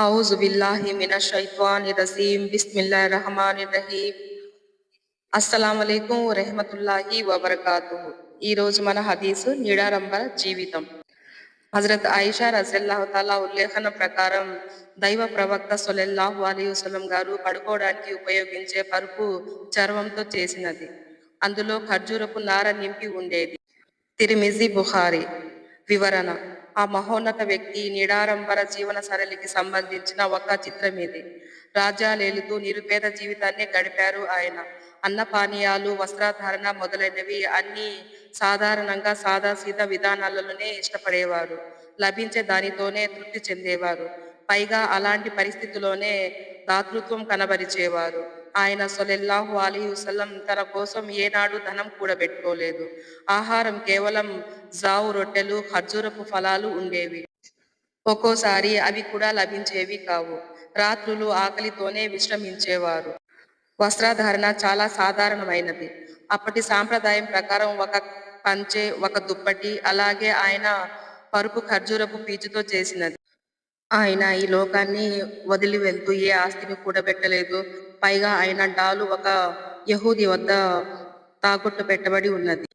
أعوذ بالله من الشيطان الرجيم بسم الله الرحمن الرحيم అస్సలం అయికం వరహమతుల్లాహి వబర్కాతు ఈ రోజు మన హదీసు నిడారంబర జీవితం హజరత్ ఆయిషా రజల్లాహు తాలా ఉల్లేఖన ప్రకారం దైవ ప్రవక్త సొలెల్లాహు అలీ వసలం గారు పడుకోవడానికి ఉపయోగించే పరుపు చర్మంతో చేసినది అందులో ఖర్జూరపు నార నింపి ఉండేది తిరిమిజి బుఖారి వివరణ ఆ మహోన్నత వ్యక్తి నిడారంబర జీవన సరళికి సంబంధించిన ఒక చిత్రం ఇది. రాజ్యాలేలుతూ నిరుపేద జీవితాన్ని గడిపారు ఆయన. అన్నపానీయాలు వస్త్రధారణ మొదలైనవి అన్ని సాధారణంగా సాదాసీదా విధానాలలోనే ఇష్టపడేవారు. లభించే దానితోనే తృప్తి చెందేవారు. పైగా అలాంటి పరిస్థితిలోనే దాతృత్వం కనబరిచేవారు. ఆయన సొలెల్లాహు అలీ తన కోసం ఏనాడు ధనం కూడబెట్టుకోలేదు ఆహారం కేవలం జావు రొట్టెలు ఖర్జూరపు ఫలాలు ఉండేవి. ఒక్కోసారి అవి కూడా లభించేవి కావు. రాత్రులు ఆకలితోనే విశ్రమించేవారు. వస్త్రధారణ చాలా సాధారణమైనది. అప్పటి సాంప్రదాయం ప్రకారం ఒక పంచె ఒక దుప్పటి అలాగే ఆయన పరుపు ఖర్జూరపు పీచుతో చేసినది. ఆయన ఈ లోకాన్ని వదిలి వెళ్తూ ఏ ఆస్తిని కూడబెట్టలేదు పైగా ఆయన డాలు ఒక యహూది వద్ద తాకట్టు పెట్టబడి ఉన్నది.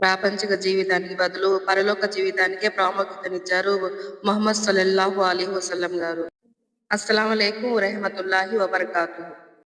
ప్రాపంచిక జీవితానికి బదులు పరలోక జీవితానికే ప్రాముఖ్యతనిచ్చారు మొహమ్మద్ సల్లల్లాహు అలీ వసల్లం గారు. అస్సలం అయికం వరహమతుల్లాహి వబర్కాతు